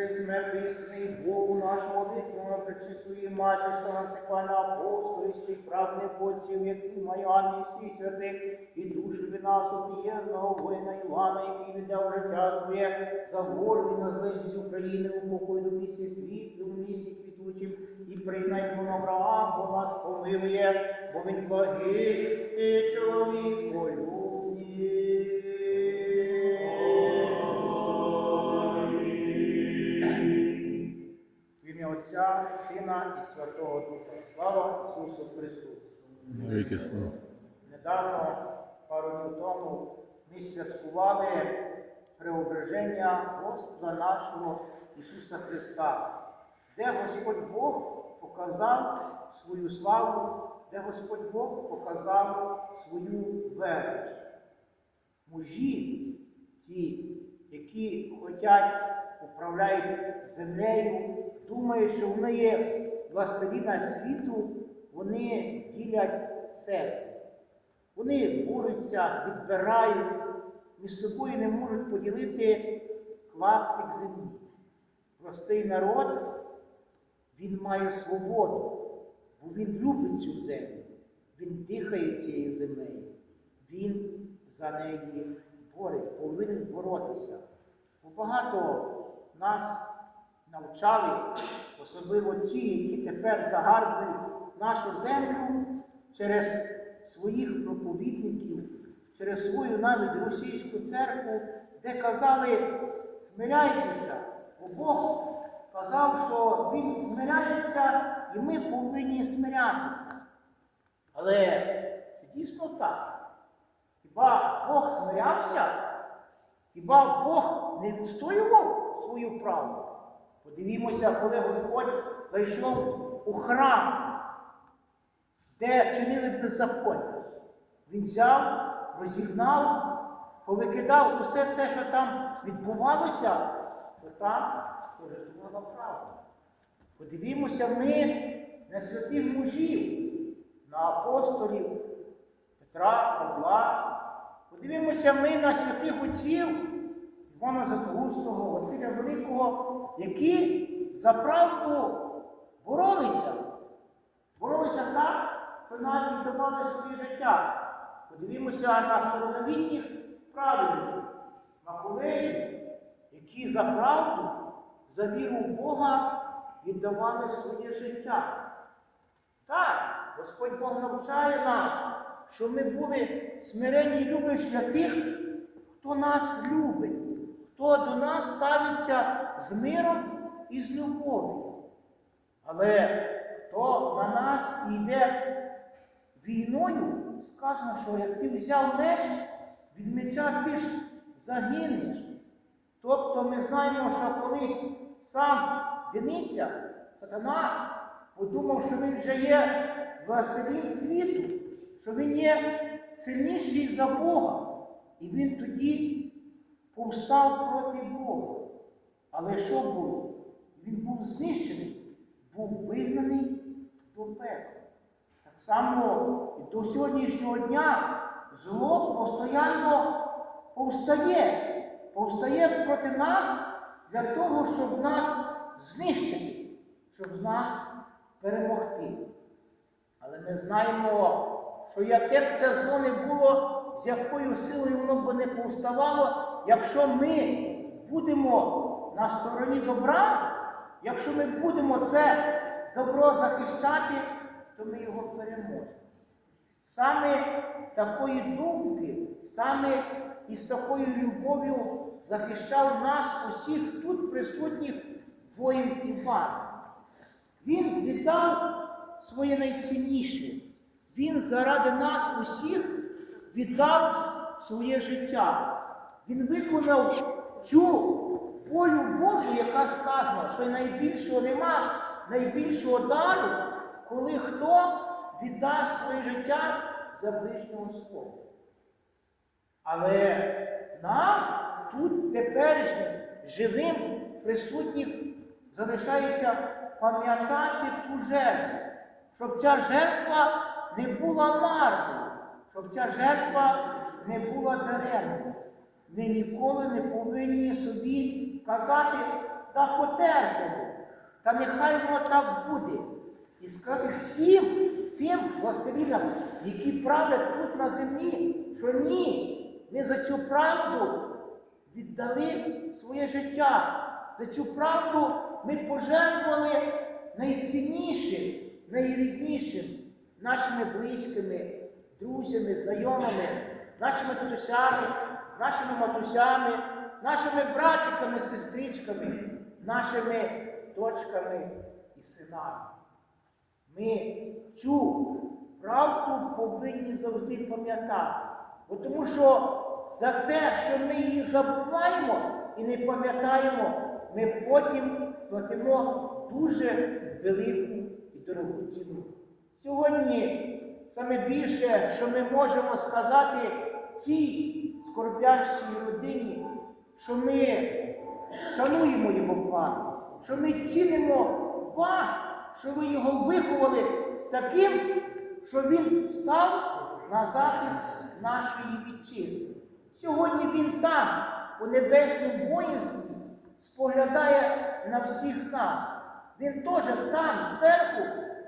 Воскрес мертвий Богу нашого дитного, пречистої матері, Станцикана апостолів, свій правних отців, які маяни всі святи, і душу від нас об'єдного воїна Івана, який віддав життя своє за волю на злежність України у покою до місці світлу, в місці квітучим, і приймай по Авраам, бо нас помилує, бо він благий і чоловік Христу! Слава. Недавно, пару днів тому, ми святкували преображення Господа нашого Ісуса Христа, де Господь Бог показав свою славу, де Господь Бог показав свою велич. Мужі, ті, які хочуть, управляють землею, думають, що вони є властеліна світу, вони ділять сестри. Вони борються, відбирають, між собою не можуть поділити клаптик землі. Простий народ, він має свободу, бо він любить цю землю, він дихає цією землею, він за неї бореться, повинен боротися. Бо багато нас навчали, особливо ті, які тепер загарбують нашу землю через своїх проповідників, через свою навіть російську церкву, де казали, смиряйтеся, бо Бог казав, що Він смиряється і ми повинні смирятися. Але чи дійсно так? Хіба Бог смирявся? Хіба Бог не відстоював свою правду? Подивімося, коли Господь зайшов у храм, де чинили беззаконня. Він взяв, розігнав, повикидав усе це, що там відбувалося, то там торжествувала правда. Подивімося ми на святих мужів, на апостолів Петра, Павла. Подивимося ми на святих отців Івана Златоустого, Василя Великого, які за правду боролися. Боролися так, що навіть давали своє життя. Подивімося на старозавітніх праведників, Макулеїв, які за правду, за віру в Бога віддавали своє життя. Так, Господь Бог навчає нас, що ми були смиренні і для тих, хто нас любить, хто до нас ставиться з миром і з любов'ю. Але хто на нас йде війною, сказано, що як ти взяв меч, від меча ти ж загинеш. Тобто ми знаємо, що колись сам Дениця, сатана, подумав, що він вже є властелин світу, що він є сильніший за Бога. І він тоді повстав проти Бога. Але що було? Він був знищений, був вигнаний. Так само і до сьогоднішнього дня зло постійно повстає, повстає проти нас для того, щоб нас знищити, щоб нас перемогти. Але ми знаємо, що яке б це зло не було, з якою силою воно б не повставало, якщо ми будемо на стороні добра, якщо ми будемо це добро захищати, то ми його переможемо. Саме такої думки, саме із такою любов'ю захищав нас усіх тут присутніх воїн Іван. Він віддав своє найцінніше. Він заради нас усіх віддав своє життя. Він виконав цю волю Божу, яка сказана, що найбільшого нема, найбільшого дару, коли хто віддасть своє життя за ближнього свого. Але нам тут теперішнім живим присутніх залишається пам'ятати ту жертву, щоб ця жертва не була марною, щоб ця жертва не була даремною. Ми ніколи не повинні собі казати, та потерпимо. Та нехай воно так буде. І сказати всім тим властелінам, які правлять тут на землі, що ні, ми за цю правду віддали своє життя. За цю правду ми пожертвували найціннішим, найріднішим, нашими близькими, друзями, знайомими, нашими татусями, нашими матусями, нашими братиками, сестричками, нашими дочками і синами. Ми цю правду повинні завжди пам'ятати. Бо тому що за те, що ми її забуваємо і не пам'ятаємо, ми потім платимо дуже велику і дорогу ціну. Сьогодні саме більше, що ми можемо сказати цій скорбящій родині, що ми шануємо його пам'ять, що ми цінимо що ви його виховали таким, що він став на захист нашої вітчизни. Сьогодні він там, у небесному воїнстві, споглядає на всіх нас. Він теж там, зверху,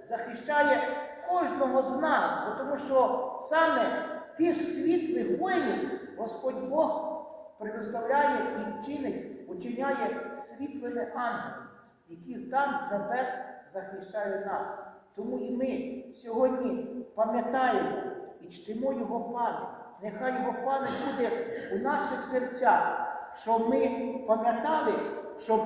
захищає кожного з нас, тому що саме тих світлих воїнів Господь Бог предоставляє і чинить, учиняє світлими ангелами, які там з небес захищають нас. Тому і ми сьогодні пам'ятаємо і чтимо Його пам'ять. Нехай Його пам'ять буде у наших серцях, щоб ми пам'ятали, щоб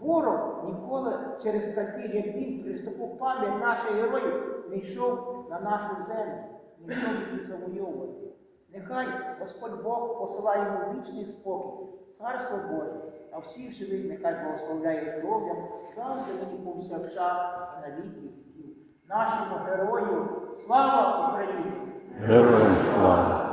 ворог ніколи через таких, як він, через таку пам'ять наших героїв не йшов на нашу землю, не йшов її завойовувати. Нехай Господь Бог посилає йому вічний спокій, царство Боже, а всіх живих нехай благословляє здоров'ям, завжди мені повсякчас і на віки віків. Нашому герою слава Україні! Героям слава!